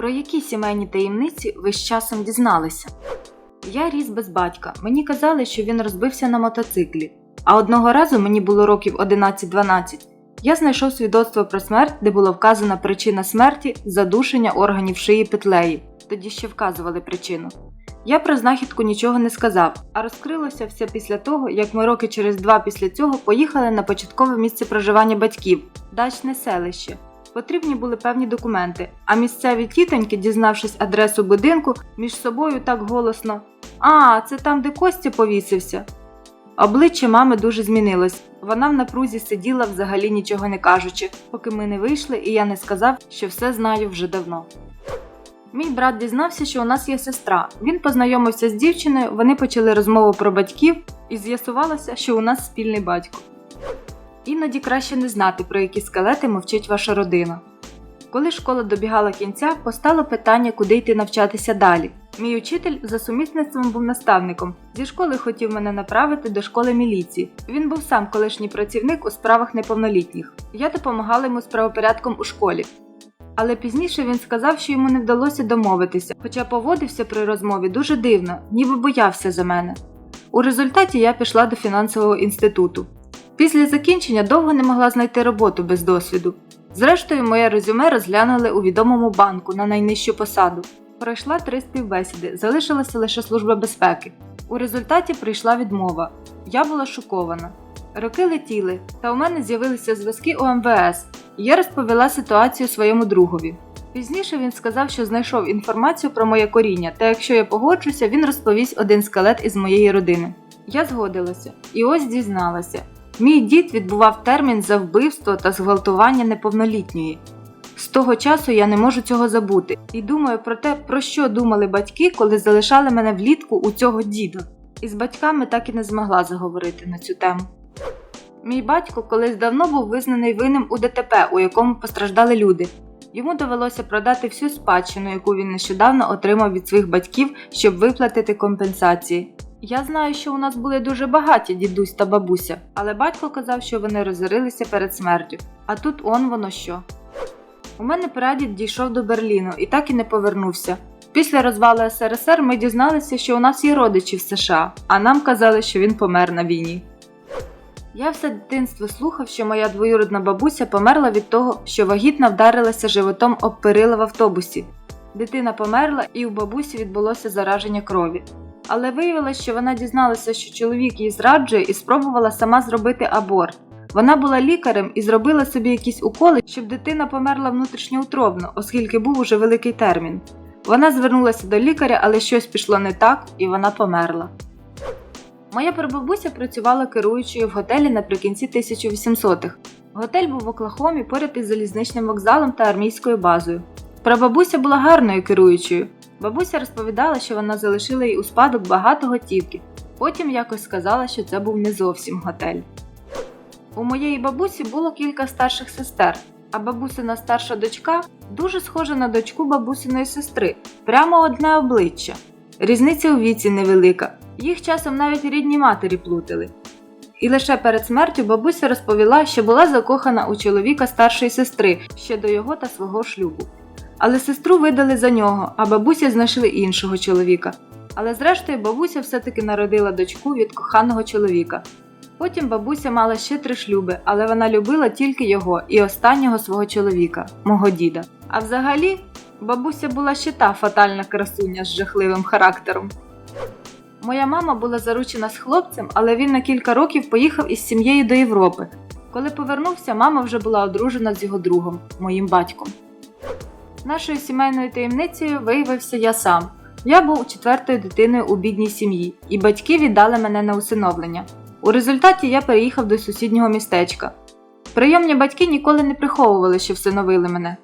Про які сімейні таємниці ви з часом дізналися? Я ріс без батька. Мені казали, що він розбився на мотоциклі. А одного разу мені було років 11-12. Я знайшов свідоцтво про смерть, де була вказана причина смерті задушення органів шиї петлеї. Тоді ще вказували причину. Я про знахідку нічого не сказав, а розкрилося все після того, як ми роки через два після цього поїхали на початкове місце проживання батьків дачне селище. Потрібні були певні документи, а місцеві тітоньки, дізнавшись адресу будинку, між собою так голосно А, це там, де Костя повісився. Обличчя мами дуже змінилось. Вона в напрузі сиділа, взагалі нічого не кажучи, поки ми не вийшли, і я не сказав, що все знаю вже давно. Мій брат дізнався, що у нас є сестра. Він познайомився з дівчиною, вони почали розмову про батьків, і з'ясувалося, що у нас спільний батько. Іноді краще не знати, про які скелети мовчить ваша родина. Коли школа добігала кінця, постало питання, куди йти навчатися далі. Мій учитель за сумісництвом був наставником. Зі школи хотів мене направити до школи міліції. Він був сам колишній працівник у справах неповнолітніх. Я допомагала йому з правопорядком у школі. Але пізніше він сказав, що йому не вдалося домовитися, хоча поводився при розмові дуже дивно, ніби боявся за мене. У результаті я пішла до фінансового інституту. Після закінчення довго не могла знайти роботу без досвіду. Зрештою, моє резюме розглянули у відомому банку на найнижчу посаду. Пройшла три співбесіди, залишилася лише служба безпеки. У результаті прийшла відмова. Я була шокована. Роки летіли, та у мене з'явилися зв'язки у МВС, і я розповіла ситуацію своєму другові. Пізніше він сказав, що знайшов інформацію про моє коріння, та якщо я погоджуся, він розповість один скелет із моєї родини. Я згодилася і ось дізналася. Мій дід відбував термін за вбивство та зґвалтування неповнолітньої. З того часу я не можу цього забути і думаю про те, про що думали батьки, коли залишали мене влітку у цього діда. І з батьками так і не змогла заговорити на цю тему. Мій батько колись давно був визнаний винним у ДТП, у якому постраждали люди. Йому довелося продати всю спадщину, яку він нещодавно отримав від своїх батьків, щоб виплатити компенсації. Я знаю, що у нас були дуже багаті дідусь та бабуся, але батько казав, що вони розорилися перед смертю. А тут он воно що. У мене прадід дійшов до Берліну і так і не повернувся. Після розвалу СРСР ми дізналися, що у нас є родичі в США, а нам казали, що він помер на війні. Я все дитинство слухав, що моя двоюродна бабуся померла від того, що вагітна вдарилася животом об перила в автобусі. Дитина померла, і у бабусі відбулося зараження крові. Але виявилось, що вона дізналася, що чоловік її зраджує і спробувала сама зробити аборт. Вона була лікарем і зробила собі якісь уколи, щоб дитина померла внутрішньоутробно, оскільки був уже великий термін. Вона звернулася до лікаря, але щось пішло не так, і вона померла. Моя прабабуся працювала керуючою в готелі наприкінці 1800-х. Готель був в Оклахомі поряд із залізничним вокзалом та армійською базою. Прабабуся була гарною керуючою. Бабуся розповідала, що вона залишила їй у спадок багато готівки. Потім якось сказала, що це був не зовсім готель. У моєї бабусі було кілька старших сестер, а бабусина старша дочка дуже схожа на дочку бабусиної сестри, прямо одне обличчя. Різниця у віці невелика, їх часом навіть рідні матері плутали. І лише перед смертю бабуся розповіла, що була закохана у чоловіка старшої сестри ще до його та свого шлюбу. Але сестру видали за нього, а бабуся знайшли іншого чоловіка. Але зрештою бабуся все-таки народила дочку від коханого чоловіка. Потім бабуся мала ще три шлюби, але вона любила тільки його і останнього свого чоловіка, мого діда. А взагалі, бабуся була ще та фатальна красуня з жахливим характером. Моя мама була заручена з хлопцем, але він на кілька років поїхав із сім'єю до Європи. Коли повернувся, мама вже була одружена з його другом, моїм батьком. Нашою сімейною таємницею виявився я сам. Я був четвертою дитиною у бідній сім'ї, і батьки віддали мене на усиновлення. У результаті я переїхав до сусіднього містечка. Прийомні батьки ніколи не приховували, що всиновили мене.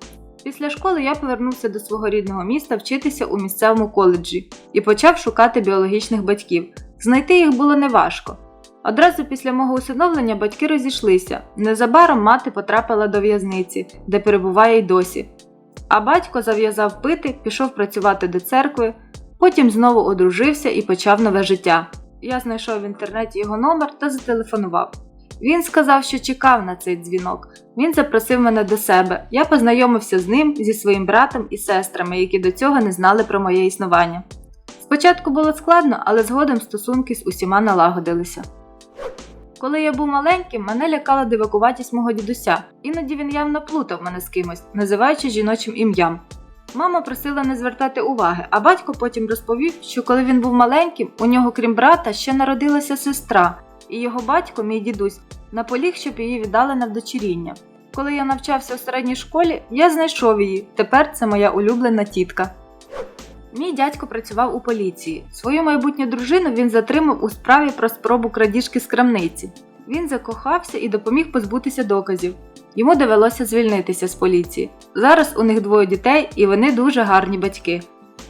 Після школи я повернувся до свого рідного міста вчитися у місцевому коледжі і почав шукати біологічних батьків. Знайти їх було неважко. Одразу після мого усиновлення батьки розійшлися. Незабаром мати потрапила до в'язниці, де перебуває й досі. А батько зав'язав пити, пішов працювати до церкви, потім знову одружився і почав нове життя. Я знайшов в інтернеті його номер та зателефонував. Він сказав, що чекав на цей дзвінок. Він запросив мене до себе. Я познайомився з ним, зі своїм братом і сестрами, які до цього не знали про моє існування. Спочатку було складно, але згодом стосунки з усіма налагодилися. Коли я був маленьким, мене лякала дивакуватість мого дідуся. Іноді він явно плутав мене з кимось, називаючи жіночим ім'ям. Мама просила не звертати уваги, а батько потім розповів, що коли він був маленьким, у нього, крім брата, ще народилася сестра, і його батько, мій дідусь, наполіг, щоб її віддали на вдочеріння. Коли я навчався у середній школі, я знайшов її. Тепер це моя улюблена тітка. Мій дядько працював у поліції. Свою майбутню дружину він затримав у справі про спробу крадіжки з крамниці. Він закохався і допоміг позбутися доказів. Йому довелося звільнитися з поліції. Зараз у них двоє дітей, і вони дуже гарні батьки.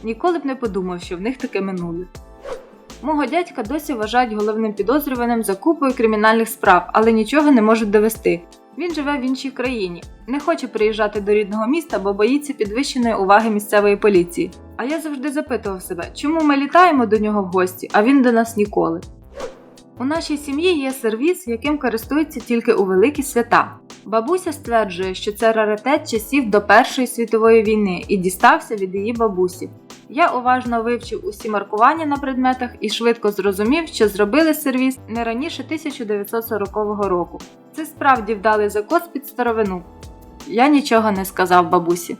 Ніколи б не подумав, що в них таке минуле. Мого дядька досі вважають головним підозрюваним за купою кримінальних справ, але нічого не можуть довести. Він живе в іншій країні, не хоче приїжджати до рідного міста, бо боїться підвищеної уваги місцевої поліції. А я завжди запитував себе, чому ми літаємо до нього в гості, а він до нас ніколи. У нашій сім'ї є сервіс, яким користуються тільки у великі свята. Бабуся стверджує, що це раритет часів до Першої світової війни і дістався від її бабусі. Я уважно вивчив усі маркування на предметах і швидко зрозумів, що зробили сервіс не раніше 1940 року. Це справді вдалий закос під старовину. Я нічого не сказав бабусі.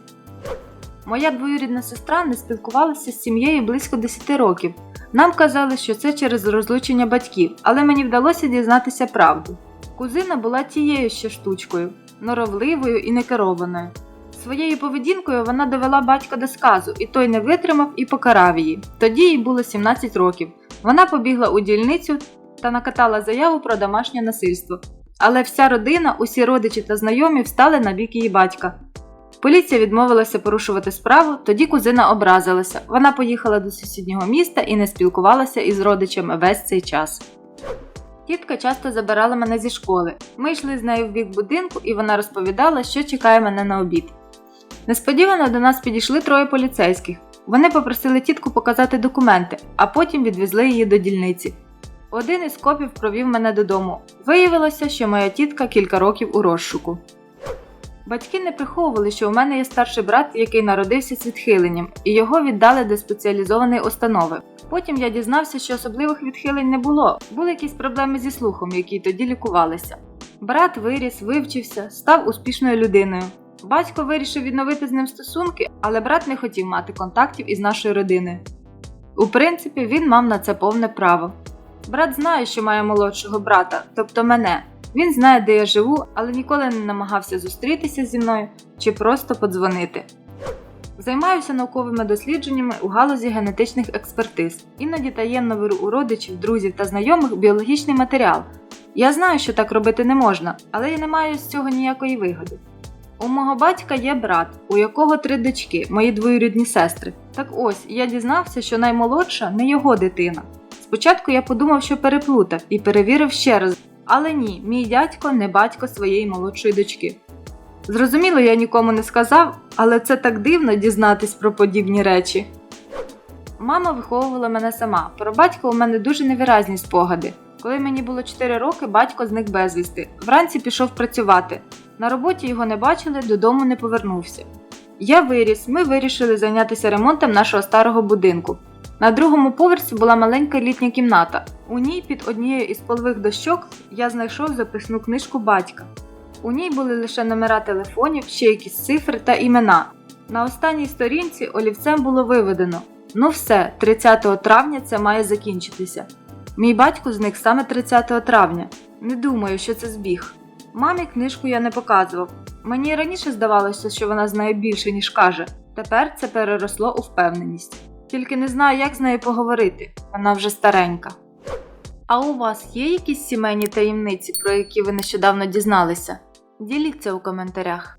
Моя двоюрідна сестра не спілкувалася з сім'єю близько 10 років. Нам казали, що це через розлучення батьків, але мені вдалося дізнатися правду. Кузина була тією ще штучкою, норовливою і некерованою. Своєю поведінкою вона довела батька до сказу, і той не витримав і покарав її. Тоді їй було 17 років. Вона побігла у дільницю та накатала заяву про домашнє насильство. Але вся родина, усі родичі та знайомі встали на бік її батька. Поліція відмовилася порушувати справу, тоді кузина образилася. Вона поїхала до сусіднього міста і не спілкувалася із родичами весь цей час. Тітка часто забирала мене зі школи. Ми йшли з нею в бік будинку, і вона розповідала, що чекає мене на обід. Несподівано до нас підійшли троє поліцейських. Вони попросили тітку показати документи, а потім відвезли її до дільниці. Один із копів провів мене додому. Виявилося, що моя тітка кілька років у розшуку. Батьки не приховували, що у мене є старший брат, який народився з відхиленням, і його віддали до спеціалізованої установи. Потім я дізнався, що особливих відхилень не було, були якісь проблеми зі слухом, які тоді лікувалися. Брат виріс, вивчився, став успішною людиною. Батько вирішив відновити з ним стосунки, але брат не хотів мати контактів із нашою родиною. У принципі, він мав на це повне право. Брат знає, що має молодшого брата, тобто мене. Він знає, де я живу, але ніколи не намагався зустрітися зі мною чи просто подзвонити. Займаюся науковими дослідженнями у галузі генетичних експертиз. Іноді таємно беру у родичів, друзів та знайомих біологічний матеріал. Я знаю, що так робити не можна, але я не маю з цього ніякої вигоди. У мого батька є брат, у якого три дочки, мої двоюрідні сестри. Так ось я дізнався, що наймолодша не його дитина. Спочатку я подумав, що переплутав і перевірив ще раз, але ні, мій дядько не батько своєї молодшої дочки. Зрозуміло, я нікому не сказав, але це так дивно дізнатись про подібні речі. Мама виховувала мене сама. Про батька у мене дуже невиразні спогади. Коли мені було 4 роки, батько зник безвісти. Вранці пішов працювати. На роботі його не бачили, додому не повернувся. Я виріс, ми вирішили зайнятися ремонтом нашого старого будинку. На другому поверсі була маленька літня кімната. У ній під однією із полових дощок я знайшов записну книжку батька. У ній були лише номера телефонів, ще якісь цифри та імена. На останній сторінці олівцем було виведено: ну все, 30 травня це має закінчитися. Мій батько зник саме 30 травня. Не думаю, що це збіг. Мамі книжку я не показував. Мені раніше здавалося, що вона знає більше, ніж каже. Тепер це переросло у впевненість. Тільки не знаю, як з нею поговорити. Вона вже старенька. А у вас є якісь сімейні таємниці, про які ви нещодавно дізналися? Діліться у коментарях.